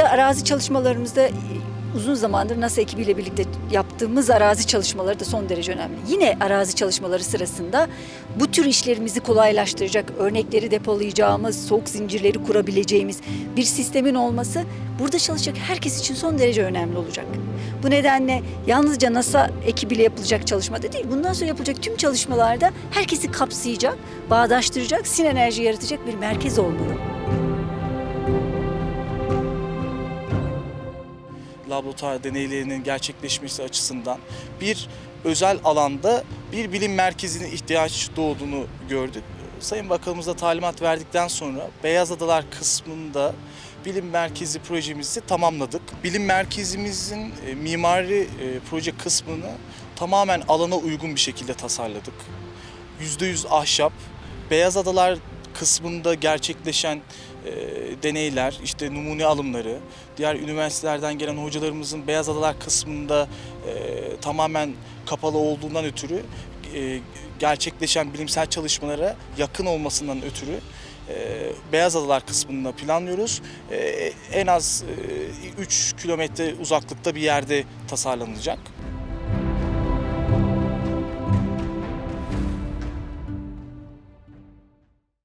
arazi çalışmalarımızda e, uzun zamandır NASA ekibiyle birlikte yaptığımız arazi çalışmaları da son derece önemli. Yine arazi çalışmaları sırasında bu tür işlerimizi kolaylaştıracak örnekleri depolayacağımız, soğuk zincirleri kurabileceğimiz bir sistemin olması burada çalışacak herkes için son derece önemli olacak. Bu nedenle yalnızca NASA ekibiyle yapılacak çalışmada değil, bundan sonra yapılacak tüm çalışmalarda herkesi kapsayacak, bağdaştıracak, sinerji yaratacak bir merkez olmalı. Laboratuvar deneylerinin gerçekleşmesi açısından bir özel alanda bir bilim merkezine ihtiyaç doğduğunu gördük. Sayın Bakanımız da talimat verdikten sonra Beyaz Adalar kısmında bilim merkezi projemizi tamamladık. Bilim merkezimizin e, mimari e, proje kısmını tamamen alana uygun bir şekilde tasarladık. %100 ahşap, Beyaz Adalar kısmında gerçekleşen e, deneyler, işte numune alımları, diğer üniversitelerden gelen hocalarımızın Beyaz Adalar kısmında e, tamamen kapalı olduğundan ötürü e, gerçekleşen bilimsel çalışmalara yakın olmasından ötürü e, Beyaz Adalar kısmında planlıyoruz. E, en az 3 kilometre uzaklıkta bir yerde tasarlanacak.